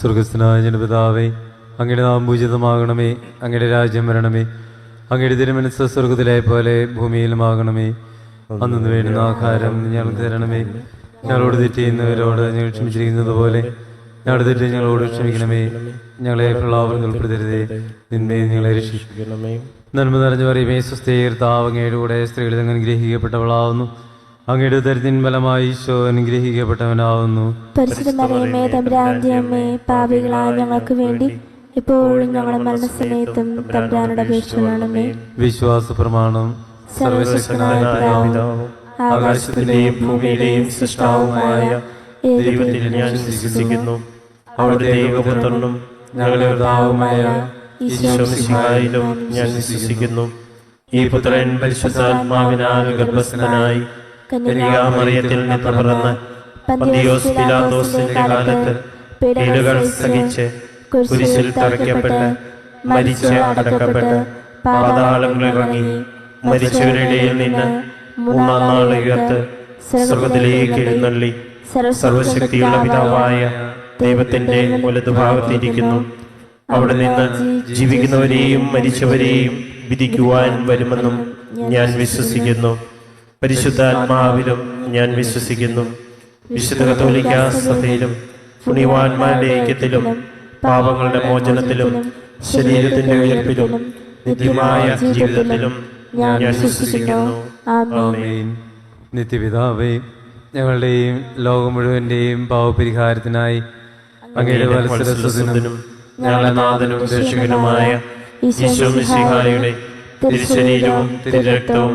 സ്വർഗസ്ഥനായ ജനപിതാവേ അങ്ങയുടെ നാം പൂജിതമാകണമേ അങ്ങയുടെ രാജ്യം വരണമേ അങ്ങയുടെ തിരുമനസ് സ്വർഗത്തിലെ പോലെ ഭൂമിയിലുമാകണമേ അന്നു വേണ്ടുന്ന ആഹാരം ഞങ്ങൾക്ക് തരണമേ. ഞങ്ങളോട് തെറ്റിയുന്നവരോട് ഞങ്ങൾ ക്ഷമിച്ചിരിക്കുന്നത് പോലെ ഞങ്ങളുടെ തെറ്റ് ഞങ്ങളോട് ക്ഷമിക്കണമേ. ഞങ്ങളെ പ്രളാപം ഉൾപ്പെടുത്തരുതേ നിന്മേ ഞങ്ങളെ രക്ഷിക്കണമേ. നന്മ നിറഞ്ഞു പറയുമേ സ്വസ്ഥീർത്താവ് കൂടെ സ്ത്രീകളിൽ അങ്ങനെ അനുഗ്രഹിക്കപ്പെട്ടവളാവുന്നു. അങ്ങയുടെ ഉദരത്തിൻ ഫലമായി ഈശോ അനുഗ്രഹിക്കപ്പെട്ടവനാവുന്നു. പരിശുദ്ധ മറിയമേ തമ്പുരാന്റെ അമ്മേ പാപികളായ ഞങ്ങൾക്ക് വേണ്ടി ഇപ്പോഴും ഞങ്ങളുടെ മരണസമയത്തും തമ്പുരാനുടെ അപേക്ഷയാണമേ വിശ്വാസ പ്രമാണം സർവശക്തനായ ആകാശത്തിന്റെയും ഭൂമിയുടെയും സൃഷ്ടാവുമായ ദൈവത്തിൽ ഞാൻ വിശ്വസിക്കുന്നു. അവിടുത്തെ ദൈവപുത്രനും ഞങ്ങളുടെ പിതാവുമായ ഈശോമിശിഹായിലും ഞാൻ വിശ്വസിക്കുന്നു. ഈ പുത്രൻ പരിശുദ്ധാത്മാവിനാൽ ഗർഭസ്ഥനായി കന്യകാമറിയത്തിൽ നിന്ന് പിറന്ന് പന്തിയോസ് പിലാത്തോസിന്റെ കാലത്ത് പീഡകൾ സഹിച്ച് കുരിശിൽ തറയ്ക്കപ്പെട്ട് മരിച്ച് അടക്കപ്പെട്ട് പാതാളങ്ങളിൽ ഇറങ്ങി മരിച്ചവരുടെ ഇടയിൽ നിന്ന് മൂന്നാം നാൾ ഉയർത്ത് സ്വർഗത്തിലേക്ക് എഴുന്നള്ളി സർവശക്തിയുള്ള പിതാവായ ദൈവത്തിന്റെ വലതുഭാഗത്തിരിക്കുന്നു അവിടെ നിന്ന് ജീവിക്കുന്നവരെയും മരിച്ചവരെയും വിധിക്കുവാൻ വരുമെന്നും ഞാൻ വിശ്വസിക്കുന്നു. പരിശുദ്ധാത്മാവിലും ഞാൻ വിശ്വസിക്കുന്നു. വിശുദ്ധ കത്തോലിക്ക സഭയിലും പുണ്യവാന്മാരുടെ ഐക്യത്തിലും പാപങ്ങളുടെ മോചനത്തിലും ശരീരത്തിന്റെ ഉയർപ്പിലും നിത്യമായ ജീവിതത്തിലും ഞാൻ വിശ്വസിക്കുന്നു. നിത്യപിതാവേ ഞങ്ങളുടെയും ലോകം മുഴുവന്റെയും പാവപരിഹാരത്തിനായി അങ്ങയുടെ ഞങ്ങളുടെ നാഥനും രക്ഷകനുമായ ഈശോ മിശിഹായുടെ തിരുശരീരവും തിരുരക്തവും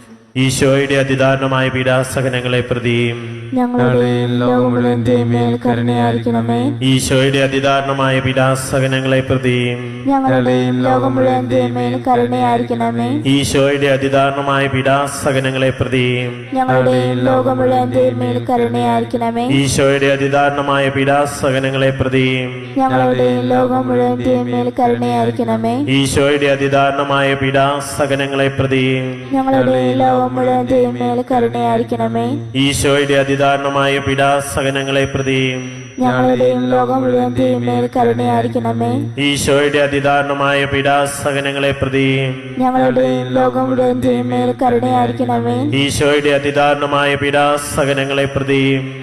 ഈശോയുടെ അതിദാരണമായ പീഡാസകനങ്ങളെ പ്രതിയും. ഈശോയുടെ അതിദാരണമായ പീഡാസകനങ്ങളെ പ്രതിയും. ഈശോയുടെ അതിദാരണമായ പീഡാസകനങ്ങളെ പ്രതിയും. ഈശോയുടെ അതിദാരണമായ പീഡാസകനങ്ങളെ പ്രതിയും. ഈശോയുടെ അതിദാരുണമായ പീഡാസകനങ്ങളെ പ്രതിയും. ഞങ്ങളുടെയും ലോകം മുഴുവന്റെയും മേൽ കരുണയായിരിക്കണമേ. ഈശോയുടെ അതിദാരണമായ പിടാസകനങ്ങളെ പ്രതിയും ഞങ്ങളുടെയും ലോകം മുഴുവന്റെയും മേൽ കരുണയായിരിക്കണമേ. ഈശോയുടെ അതിദാരണമായ പിടാസകനങ്ങളെ പ്രതിയും ഞങ്ങളുടെയും ലോകം മുഴുവന്റെയും മേൽ കരുണയായിരിക്കണമേ. ഈശോയുടെ അതിദാരണമായ പിടാസകനങ്ങളെ പ്രതിയും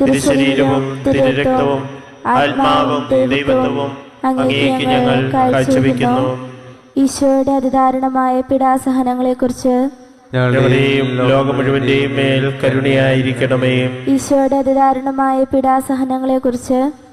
തിരുശരീരവും തിരുരക്തവും ആത്മാവും ദൈവത്വവും അങ്ങേക്ക് ഞങ്ങൾ കാഴ്ചവെക്കുന്നു. ഈശോയുടെ അതിദാരുണമായ പീഡാസഹനങ്ങളെക്കുറിച്ച് ഞങ്ങളുടെയും ലോകം മുഴുവന്റെയും മേൽ കരുണയായിരിക്കണമേ. ഈശോയുടെ അതിദാരുണമായ പീഡാസഹനങ്ങളെക്കുറിച്ച്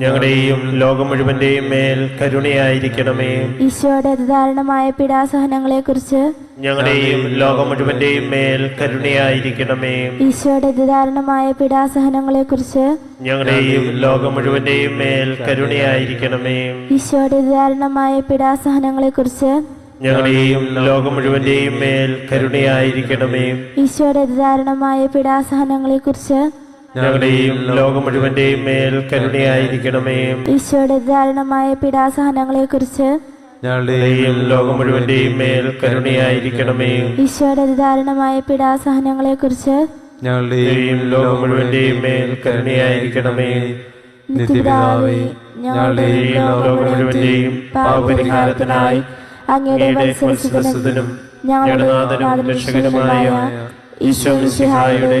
ഞങ്ങളുടെയും ലോകം മുഴുവന്റെയും മേൽ കരുണയായിരിക്കണമേ. ഈശോയുടെ അതിദാരുണമായ പീഡാസഹനങ്ങളെക്കുറിച്ച് ഞങ്ങളുടെയും ലോകം മുഴുവന്റെയും മേൽ കരുണയായിരിക്കണമേ. ഈശോയുടെ അതിദാരുണമായ പീഡാസഹനങ്ങളെക്കുറിച്ച് ഞങ്ങളുടെയും ലോകം മുഴുവന്റെയും മേൽ കരുണയായിരിക്കണമേ. ഈശോയുടെ അതിദാരുണമായ പീഡാസഹനങ്ങളെക്കുറിച്ച് ഞങ്ങളുടെയും ലോകം മുഴുവന്റെയും മേൽ കരുണയായിരിക്കണമേ. ഈശോയുടെ അതിദാരുണമായ പീഡാസഹനങ്ങളെക്കുറിച്ച് ഞങ്ങളുടെയും ലോകം മുഴുവന്റെയും മേൽ കരുണയായിരിക്കണമേ. ഈശോയുടെ ദാരുണമായ പിടാസഹനങ്ങളെ കുറിച്ച് ഞങ്ങളുടെയും ലോകം മുഴുവന്റെയും മേൽ കരുണയായിരിക്കണമേ. ഈശോയുടെ ദാരുണമായ പിടാസഹനങ്ങളെ കുറിച്ച് ഞങ്ങളുടെയും ലോകം മുഴുവന്റെയും മേൽ കരുണയായിരിക്കണമേ. നിത്യപിതാവേ ഞങ്ങളുടെയും ലോകം മുഴുവന്റെയും പാപപരിഹാരത്തിനായി അങ്ങയുടെ ഞങ്ങളുടെ നാഥനും രക്ഷകനുമായ ഈശ്വമിസിഹായുടെ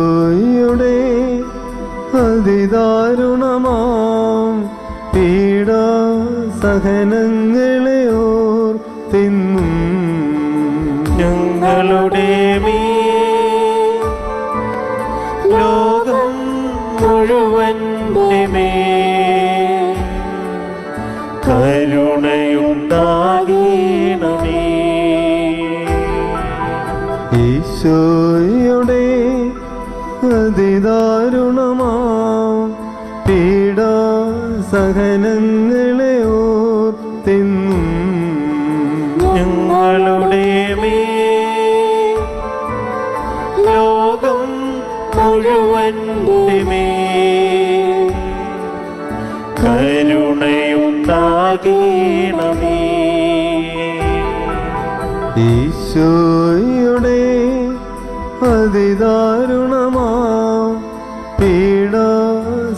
മുഴുവൻ കരുണയുണ്ടാകണമേ. ഈശോയുടെ അതിദാരുണമാ പീഡ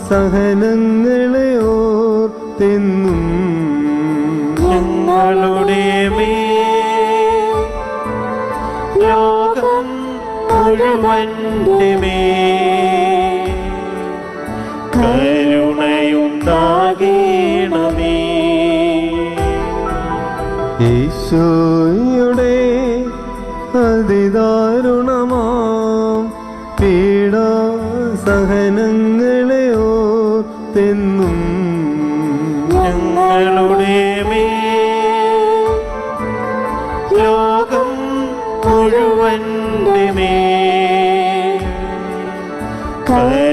സഹനങ്ങളെ ഓർത്തെന്നും ഞങ്ങളുടെ മേ ലോകം മുഴുവൻ കരുണയുണ്ടാകേണമേ. ഈശോയുടെ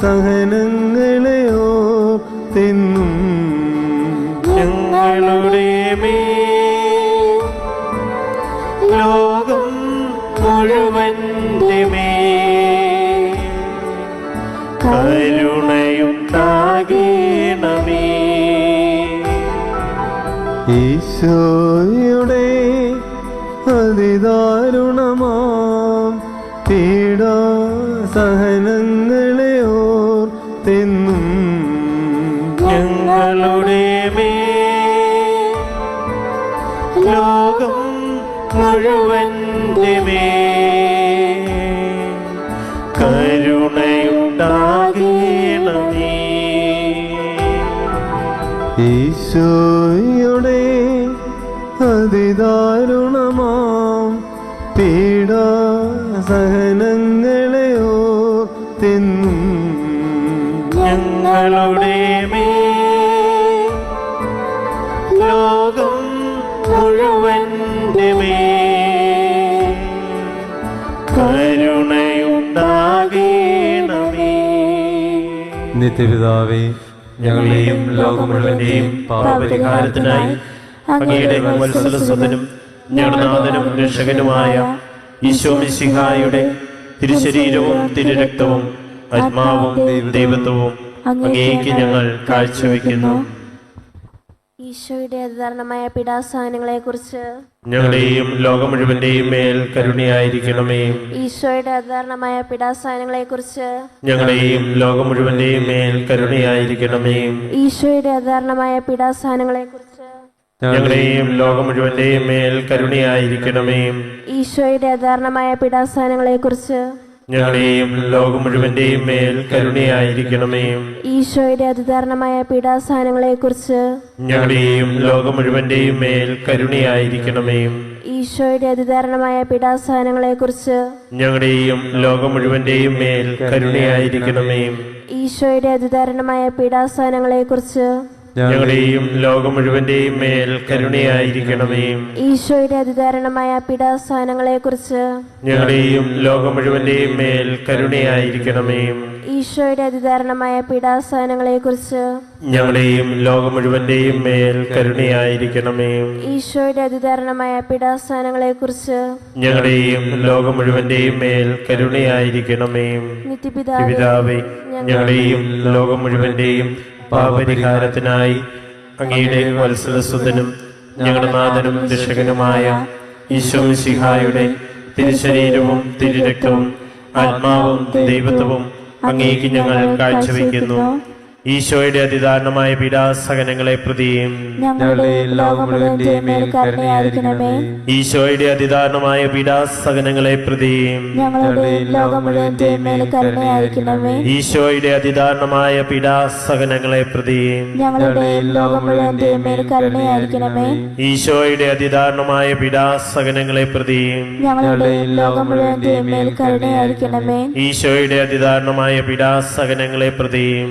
സഹനങ്ങളെ തിന്നും ഞങ്ങളുടെ ലോകം മുഴുവൻ കരുണയുണ്ടാകണമേ. ഈശോയുടെ അതിദാരുണമാം പീഡ സഹനങ്ങളെ മുഴുവൻ കരുണയുണ്ടാകണമേ. ഈശോയുടെ അതിദാരുണമാം പീഡാ സഹനങ്ങളെയോ തിന്നും. ഞങ്ങളുടെ നിത്യപിതാവേ ഞങ്ങളുടെയും ലോകം മുഴുവന്റെയും പാപപരിഹാരത്തിനായി അങ്ങയുടെ മത്സരസ്വതനും ഞങ്ങളുടെ രക്ഷകനുമായ ഈശോമിശിഹായുടെ തിരുശരീരവും തിരുരക്തവും ആത്മാവും ദൈവത്വവും അങ്ങേക്ക് ഞങ്ങൾ കാഴ്ചവെക്കുന്നു. ഈശോയുടെ അതിദാരുണമായ കുറിച്ച് ഞങ്ങളുടെയും ലോകം മുഴുവന്റെയും മേൽ കരുണയായിരിക്കണമേ. ഈശോയുടെ അതിദാരുണമായ കുറിച്ച് ഞങ്ങളുടെയും ലോകം മുഴുവന്റെയും മേൽ കരുണയായിരിക്കണമേ. ഈശോയുടെ അധികാരണമായ പീഡാസഹനങ്ങളെ കുറിച്ച് ഞങ്ങളുടെയും ലോകം മുഴുവന്റെയും മേൽ കരുണയായിരിക്കണമേ. ഈശോയുടെ അതിദാരുണമായ കുറിച്ച് ഞങ്ങളുടെയും ലോകം മുഴുവന്റെയും മേൽ കരുണയായിരിക്കണമേ. ഈശോയുടെ അതിദാരണമായ പീഠാസ്ഥാനങ്ങളെ കുറിച്ച് ഞങ്ങളുടെയും ലോകം മുഴുവന്റെയും മേൽ കരുണയായിരിക്കണമേ. ഈശോയുടെ അതിദാരണമായ പീഠാസ്ഥാനങ്ങളെ കുറിച്ച് ഞങ്ങളുടെയും ലോകം മുഴുവന്റെയും മേൽ കരുണയായിരിക്കണമേ. ഈശോയുടെ അതിദാരണമായ പീഠാസ്ഥാനങ്ങളെ കുറിച്ച് ഞങ്ങളുടെയും ലോകം മുഴുവന്റെയും മേൽ കരുണയായിരിക്കണമേ. ഈശോയുടെ അതിദാരണമായ പിടാസ്ഥാനങ്ങളെ കുറിച്ച് ഞങ്ങളുടെയും ലോകം മുഴുവന്റെയും മേൽ കരുണയായിരിക്കണമേ. ഈശോയുടെ അതിദാരണമായ പിടാസ്ഥാനങ്ങളെ കുറിച്ച് ഞങ്ങളുടെയും ലോകം മുഴുവന്റെയും മേൽ കരുണയായിരിക്കണമേ. ഈശോയുടെ അതിദാരണമായ പിടാസ്ഥാനങ്ങളെ കുറിച്ച് ഞങ്ങളുടെയും ലോകം മുഴുവന്റെയും മേൽ കരുണയായിരിക്കണമേ. നിത്യപിതാവേ ഞങ്ങളെയും ഞങ്ങളുടെയും ലോകം മുഴുവന്റെയും പാപപരിഹാരത്തിനായി അങ്ങയുടെ വത്സലസുതനും ഞങ്ങളുടെ നാഥനും രക്ഷകനുമായ ഈശോ സിഹായുടെ തിരുശരീരവും തിരുരക്തവും ആത്മാവും ദൈവത്വവും അങ്ങേക്ക് ഞങ്ങൾ കാഴ്ചവെക്കുന്നു. ഈശോയുടെ അതിദാരണമായ പീഡാസഹനങ്ങളെ പ്രതിയും. ഈശോയുടെ അതിദാരണമായ പീഡാസഹനങ്ങളെ പ്രതിയും. ഈശോയുടെ അതിദാരണമായ പീഡാസഹനങ്ങളെ പ്രതിയും. ഈശോയുടെ അതിദാരണമായ പീഡാസഹനങ്ങളെ പ്രതിയും. ഈശോയുടെ അതിദാരണമായ പീഡാസഹനങ്ങളെ പ്രതിയും.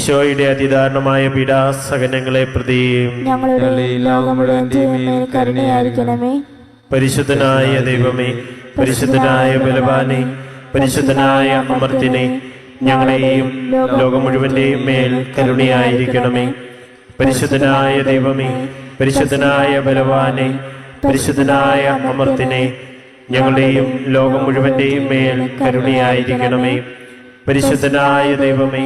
ഈശോയുടെ അതിദാരണമായ പിടാസഹനങ്ങളെ പ്രതി പരിശുദ്ധനായ ദൈവമേ പരിശുദ്ധനായ ബലവാനെ പരിശുദ്ധനായ അമർത്തിനെ ഞങ്ങളെയും ലോകം മുഴുവന്റെയും മേൽ കരുണയായിരിക്കണമേ. പരിശുദ്ധനായ ദൈവമേ പരിശുദ്ധനായ ബലവാനെ പരിശുദ്ധനായ അമർത്തിനെ ഞങ്ങളുടെയും ലോകം മുഴുവന്റെയും മേൽ കരുണയായിരിക്കണമേ. പരിശുദ്ധനായ ദൈവമേ